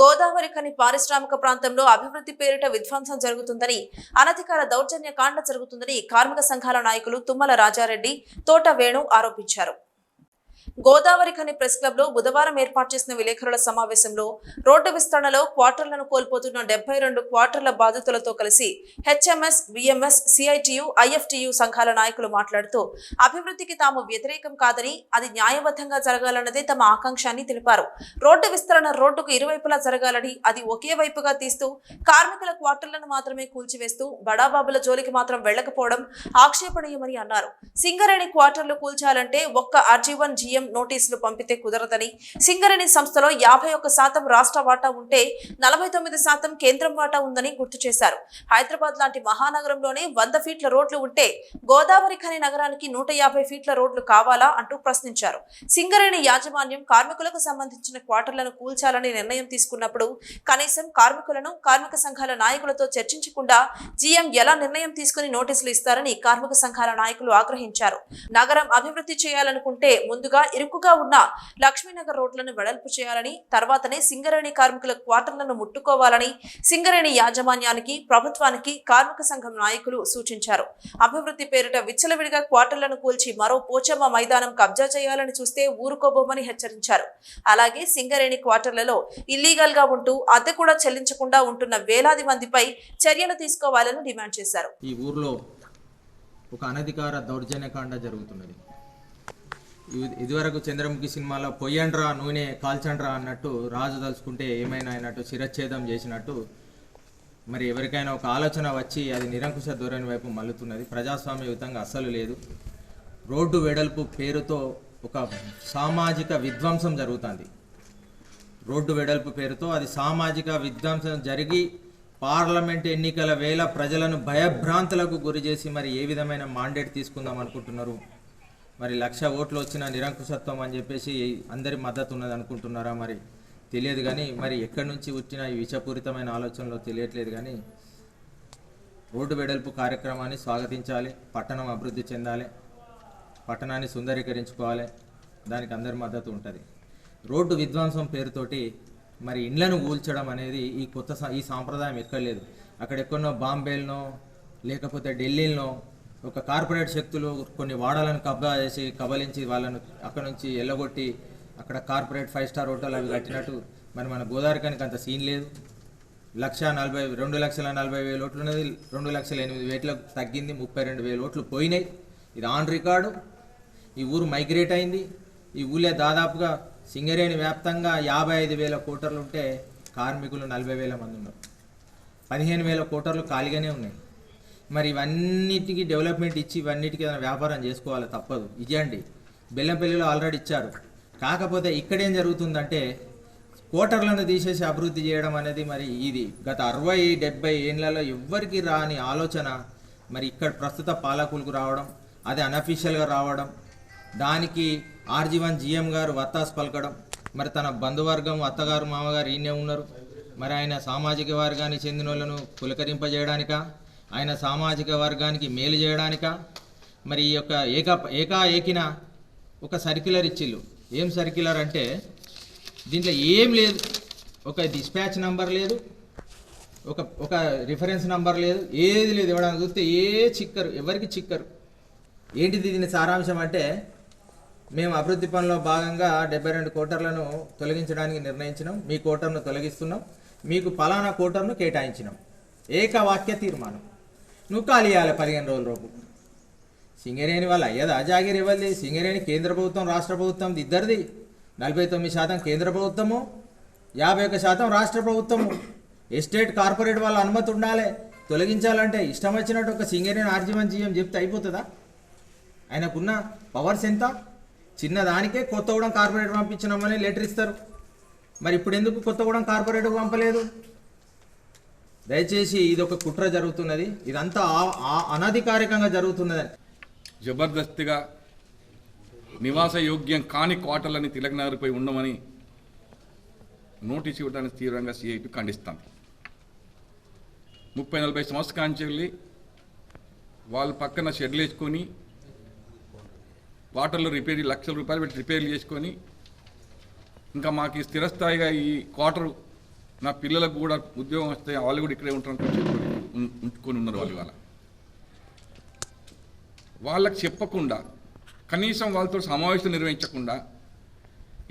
గోదావరి ఖని పారిశ్రామిక ప్రాంతంలో అభివృద్ధి పేరిట విధ్వంసం జరుగుతుందని అనధికార దౌర్జన్య కాండ జరుగుతుందని కార్మిక సంఘాల నాయకులు తుమ్మల రాజారెడ్డి తోట వేణు ఆరోపించారు. గోదావరి ఖని ప్రెస్ క్లబ్లో బుధవారం ఏర్పాటు చేసిన విలేకరుల సమావేశంలో రోడ్డు విస్తరణలో క్వార్టర్లను కోల్పోతున్న డెబ్బై రెండు క్వార్టర్ల బాధితులతో కలిసి హెచ్ఎంఎస్ విఎంఎస్ సిఐటియు ఐఎఫ్టియు సంఘాల నాయకులు మాట్లాడుతూ అభివృద్ధికి తాము వ్యతిరేకం కాదని అది న్యాయబద్ధంగా జరగాలన్నదే తమ ఆకాంక్ష అని తెలిపారు. రోడ్డు విస్తరణ రోడ్డుకు ఇరువైపులా జరగాలని అది ఒకే వైపుగా తీస్తూ కార్మికుల క్వార్టర్లను మాత్రమే కూల్చివేస్తూ బడాబాబుల జోలికి మాత్రం వెళ్ళకపోవడం ఆక్షేపణీయమని అన్నారు. సింగరేణి క్వార్టర్లు కూల్చాలంటే ఒక్క ఆర్జీవన్ జీఎం నోటీసులు పంపితే కుదరదని. సింగరేణి సంస్థలో యాభై ఒక్క శాతం రాష్ట్ర వాటా ఉంటే నలభై తొమ్మిది శాతం కేంద్రం వాటా ఉందని గుర్తు చేశారు. హైదరాబాద్ లాంటి మహానగరంలోనే వంద ఫీట్ల రోడ్లు ఉంటే గోదావరి ఖని నగరానికి నూట యాభై ఫీట్ల రోడ్లు కావాలా అంటూ ప్రశ్నించారు. సింగరేణి యాజమాన్యం కార్మికులకు సంబంధించిన క్వార్టర్లను కూల్చాలని నిర్ణయం తీసుకున్నప్పుడు కనీసం కార్మికులను కార్మిక సంఘాల నాయకులతో చర్చించకుండా జీఎం ఎలా నిర్ణయం తీసుకుని నోటీసులు ఇస్తారని కార్మిక సంఘాల నాయకులు ఆగ్రహించారు. నగరం అభివృద్ధి చేయాలనుకుంటే ముందుగా ఇరుకుగా ఉన్న లక్ష్మీనగర్ రోడ్లను వెడల్పు చేయాలని తర్వాతనే సింగరేణి కార్మికుల క్వార్టర్లను ముట్టుకోవాలని సింగరేణి యాజమాన్యానికి ప్రభుత్వానికి కార్మిక సంఘం నాయకులు సూచించారు. అభివృద్ధి పేరిట విచ్చలవిడిగా క్వార్టర్లను కూల్చి మరో పోచమ్మ మైదానం కబ్జా చేయాలని చూస్తే ఊరుకోబోమని హెచ్చరించారు. అలాగే సింగరేణి క్వార్టర్లలో ఇల్లీగల్గా ఉంటూ అద్దె కూడా చెల్లించకుండా ఉంటున్న వేలాది మందిపై చర్యలు తీసుకోవాలని డిమాండ్ చేశారు. ఈ ఊర్లో ఒక అనధికార దౌర్జన్యకాండ జరుగుతున్నది. ఇదివరకు చంద్రముఖి సినిమాలో పొయ్యండ్రా నూనె కాల్చండ్రా అన్నట్టు రాజు తలుచుకుంటే ఏమైనా అయినట్టు శిరచ్ఛేదం చేసినట్టు మరి ఎవరికైనా ఒక ఆలోచన వచ్చి అది నిరంకుశ ధోరణి వైపు మల్లుతున్నది ప్రజాస్వామ్యయుతంగా అస్సలు లేదు. రోడ్డు వెడల్పు పేరుతో ఒక సామాజిక విధ్వంసం జరుగుతుంది. రోడ్డు వెడల్పు పేరుతో అది సామాజిక విధ్వంసం జరిగి పార్లమెంట్ ఎన్నికల వేళ ప్రజలను భయభ్రాంతులకు గురి చేసి మరి ఏ విధమైన మాండేట్ తీసుకుందాం అనుకుంటున్నారు? మరి లక్ష ఓట్లు వచ్చిన నిరంకుశత్వం అని చెప్పేసి అందరి మద్దతు ఉన్నది అనుకుంటున్నారా మరి? తెలియదు కానీ మరి ఎక్కడి నుంచి వచ్చిన ఈ విషపూరితమైన ఆలోచనలో తెలియట్లేదు కానీ రోడ్డు వెడల్పు కార్యక్రమాన్ని స్వాగతించాలి పట్టణం అభివృద్ధి చెందాలి పట్టణాన్ని సుందరీకరించుకోవాలి దానికి అందరి మద్దతు ఉంటుంది. రోడ్డు విధ్వంసం పేరుతోటి మరి ఇండ్లను కూల్చడం అనేది ఈ కొత్త ఈ సాంప్రదాయం ఎక్కడ లేదు అక్కడ ఎక్కడో బాంబేలనో లేకపోతే ఢిల్లీలో ఒక కార్పొరేట్ శక్తులు కొన్ని వాడాలను కబ్జా చేసి కబలించి వాళ్ళను అక్కడ నుంచి ఎల్లగొట్టి అక్కడ కార్పొరేట్ ఫైవ్ స్టార్ హోటల్ అవి కట్టినట్టు. మరి మన గోదావరికానికి అంత సీన్ లేదు. లక్ష నలభై రెండు లక్షల నలభై వేల ఓట్లు ఉన్నది. రెండు లక్షల ఎనిమిది వేట్లకు తగ్గింది. ముప్పై రెండు వేల ఓట్లు పోయినాయి. ఇది ఆన్ రికార్డు. ఈ ఊరు మైగ్రేట్ అయింది. ఈ ఊళ్ళే దాదాపుగా సింగరేణి వ్యాప్తంగా యాభై ఐదు వేల కోటర్లు ఉంటే కార్మికులు నలభై వేల మంది ఉన్నారు. పదిహేను వేల కోటర్లు ఖాళీగానే ఉన్నాయి. మరి ఇవన్నిటికీ డెవలప్మెంట్ ఇచ్చి ఇవన్నిటికీ ఏదైనా వ్యాపారం చేసుకోవాలి తప్పదు. ఇవ్వండి బెల్లంపల్లిలో ఆల్రెడీ ఇచ్చారు. కాకపోతే ఇక్కడేం జరుగుతుందంటే కోటర్లను తీసేసి అభివృద్ధి చేయడం అనేది మరి ఇది. గత అరవై డెబ్బై ఏళ్ళలో ఎవ్వరికి రాని ఆలోచన మరి ఇక్కడ ప్రస్తుత పాలకులకు రావడం అది అనఫీషియల్గా రావడం దానికి ఆర్జీవన్ జిఎం గారు వత్తాస్ పలకడం మరి తన బంధువర్గం అత్తగారు మామగారు ఈయనే ఉన్నారు. మరి ఆయన సామాజిక వర్గానికి చెందిన వాళ్ళను పులకరింపజేయడానికా? ఆయన సామాజిక వర్గానికి మేలు చేయడానికా? మరి ఈ యొక్క ఏక ఏకా ఏకిన ఒక సర్క్యులర్ ఇచ్చిళ్ళు ఏం సర్క్యులర్ అంటే దీంట్లో ఏం లేదు. ఒక డిస్పాచ్ నంబర్ లేదు. ఒక ఒక రిఫరెన్స్ నంబర్ లేదు. ఏది లేదు. ఇవ్వడానికి చూస్తే ఏ చిక్కరు ఎవరికి చిక్కరు. ఏంటిది దీని సారాంశం అంటే మేము అభివృద్ధి పనిలో భాగంగా డెబ్బై రెండు కోటర్లను తొలగించడానికి నిర్ణయించినాం. మీ కోటర్ను తొలగిస్తున్నాం. మీకు ఫలానా కోటర్ను కేటాయించినాం. ఏకవాక్య తీర్మానం. నువ్వు ఖాళీ చేయాలి పదిహేను రోజుల రూపు సింగరేణి వాళ్ళు అయ్యదా జాగిరి ఇవ్వాలి సింగరేణి కేంద్ర ప్రభుత్వం రాష్ట్ర ప్రభుత్వం ఇద్దరిది. నలభై తొమ్మిది శాతం కేంద్ర ప్రభుత్వము యాభై ఒక్క శాతం రాష్ట్ర ప్రభుత్వము. ఎస్టేట్ కార్పొరేట్ వాళ్ళ అనుమతి ఉండాలి. తొలగించాలంటే ఇష్టం వచ్చినట్టు ఒక సింగరేణి ఆర్జీవన్ జీఎం చెప్తే అయిపోతుందా? ఆయనకున్న పవర్స్ ఎంత? చిన్నదానికే కొత్తగూడెం కార్పొరేట్ పంపించినామని లెటర్ ఇస్తారు. మరి ఇప్పుడు ఎందుకు కొత్తగూడెం కార్పొరేట్కు పంపలేదు? దయచేసి ఇది ఒక కుట్ర జరుగుతున్నది. ఇదంతా అనధికారికంగా జరుగుతున్నది. జబర్దస్తిగా నివాస యోగ్యం కాని క్వార్టర్లని తిలక్ నగర్పై ఉండమని నోటీస్ ఇవ్వడానికి తీవ్రంగా సిఐటి ఖండిస్తాం. ముప్పై నలభై సంవత్సరాల కాంచి వెళ్ళి వాళ్ళ పక్కన షెడ్లు వేసుకొని వాటర్లో రిపేర్ లక్షల రూపాయలు పెట్టి రిపేర్లు చేసుకొని ఇంకా మాకు స్థిరస్థాయిగా ఈ క్వార్టర్ నా పిల్లలకు కూడా ఉద్యోగం వస్తే వాళ్ళు కూడా ఇక్కడే ఉంటారని చెప్పుకొని ఉంచుకొని ఉన్నారు వాళ్ళు అలా వాళ్ళకి చెప్పకుండా కనీసం వాళ్ళతో సమావేశం నిర్వహించకుండా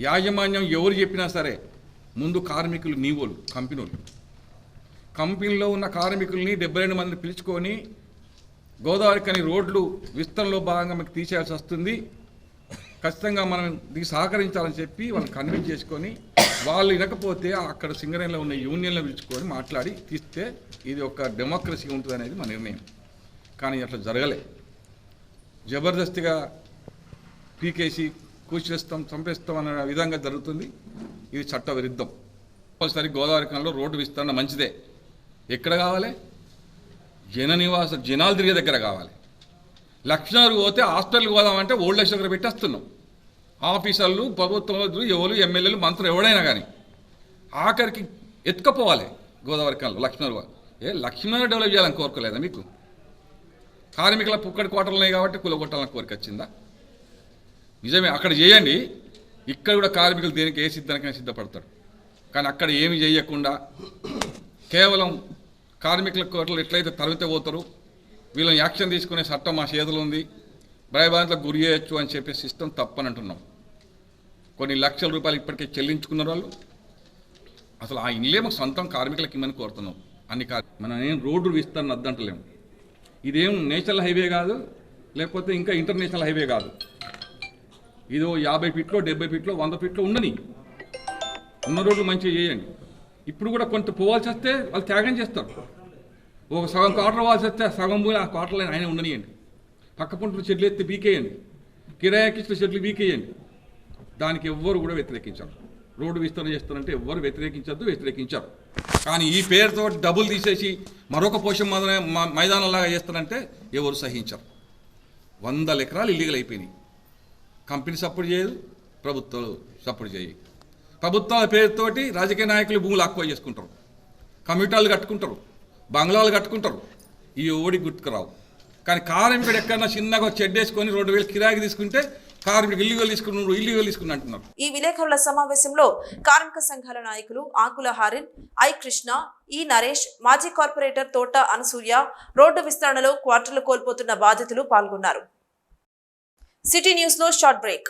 యాజమాన్యం ఎవరు చెప్పినా సరే ముందు కార్మికులు నీవోలు కంపెనీలు. కంపెనీలో ఉన్న కార్మికుల్ని డెబ్బై రెండు మందిని పిలుచుకొని గోదావరి కని రోడ్లు విస్తరణలో భాగంగా మీకు తీసేయాల్సి వస్తుంది. ఖచ్చితంగా మనం దీనికి సహకరించాలని చెప్పి వాళ్ళని కన్విన్స్ చేసుకొని వాళ్ళు వినకపోతే అక్కడ సింగరేణిలో ఉన్న యూనియన్లో పిలుచుకొని మాట్లాడి తీస్తే ఇది ఒక డెమోక్రసీ ఉంటుంది అనేది మన నిర్ణయం. కానీ అట్లా జరగలే. జబర్దస్తిగా పీకేసి కూర్చేస్తాం చంపేస్తాం అనే విధంగా జరుగుతుంది. ఇది చట్ట విరుద్ధం ఒకసారి గోదావరి కనంలో రోడ్డు విస్తరణ మంచిదే. ఎక్కడ కావాలి? జన నివాస జనాలు తిరిగే దగ్గర కావాలి. లక్షణాలు పోతే హాస్టల్కి పోదామంటే ఓల్డ్ ఏజ్ దగ్గర పెట్టేస్తున్నాం. ఆఫీసర్లు ప్రభుత్వం ఎవరు ఎమ్మెల్యేలు మంత్రులు ఎవడైనా కానీ ఆఖరికి ఎత్తుకపోవాలి గోదావరి కాలంలో లక్ష్మణారు ఏ లక్ష్మణారు డెవలప్ చేయాలని కోరుకోలేదా మీకు? కార్మికుల పుక్కడి కోటలు ఉన్నాయి కాబట్టి కులగొట్టాలని కోరిక వచ్చిందా? నిజమే అక్కడ చేయండి. ఇక్కడ కూడా కార్మికులు దేనికి ఏ సిద్ధానికైనా సిద్ధపడతారు. కానీ అక్కడ ఏమి చేయకుండా కేవలం కార్మికుల కోటలు ఎట్లయితే తరిమితే పోతారు వీళ్ళని యాక్షన్ తీసుకునే చట్టం మా చేతిలో ఉంది భయభాంతలకు గురి చేయొచ్చు అని చెప్పే సిస్టమ్ తప్పని అంటున్నాం. కొన్ని లక్షల రూపాయలు ఇప్పటికే చెల్లించుకున్న వాళ్ళు. అసలు ఆ ఇల్లే మాకు సొంతం కార్మికులకి ఇమ్మని కోరుతున్నాం. అన్ని కార్ మనం ఏం రోడ్డు విస్తరణ అద్దంటలేము ఇదేం నేషనల్ హైవే కాదు లేకపోతే ఇంకా ఇంటర్నేషనల్ హైవే కాదు. ఇదో యాభై ఫీట్లో డెబ్బై ఫీట్లో వంద ఫీట్లో ఉండని. ఉన్న రోడ్లు మంచిగా చేయండి. ఇప్పుడు కూడా కొంత పోవాల్సి వస్తే వాళ్ళు త్యాగం చేస్తారు. ఒక సగం క్వార్టర్ పోవాల్సి వస్తే సగం పోయి ఆ క్వార్టర్లో ఆయన ఉండనియండి. పక్క పంటలు చెట్లు ఎత్తి బీకేయండి కిరాయికిచ్చిన చెట్లు బీకేయండి దానికి ఎవ్వరు కూడా వ్యతిరేకించారు. రోడ్డు విస్తరణ చేస్తారంటే ఎవ్వరు వ్యతిరేకించద్దు వ్యతిరేకించారు. కానీ ఈ పేరుతో డబ్బులు తీసేసి మరొక పోషణ మైదానంలాగా చేస్తారంటే ఎవరు సహించరు. వందల ఎకరాలు ఇల్లీగల్ అయిపోయినాయి. కంపెనీ సపోర్ట్ చేయదు ప్రభుత్వాలు సపోర్ట్ చేయి ప్రభుత్వాల పేరుతోటి రాజకీయ నాయకులు భూములు ఆక్వై చేసుకుంటారు. కమ్యూటాలు కట్టుకుంటారు. బంగ్లాలు కట్టుకుంటారు. ఈ ఓడి గుర్తుకురావు కానీ కారం ఇక్కడ ఎక్కడన్నా చిన్నగా చెడ్డేసుకొని రెండు వేలు కిరాయికి తీసుకుంటే కార్మికులు ఇల్లీగల్ తీసుకున్నారు ఇల్లీగల్ తీసుకుని అంటున్నారు. ఈ విలేకరుల సమావేశంలో కార్మిక సంఘాల నాయకులు ఆకుల హారిన్ ఐ కృష్ణ ఈ నరేష్ మాజీ కార్పొరేటర్ తోట అనసూయ రోడ్డు విస్తరణలో క్వార్టర్లు కోల్పోతున్న బాధితులు పాల్గొన్నారు. సిటీ న్యూస్లో షార్ట్ బ్రేక్.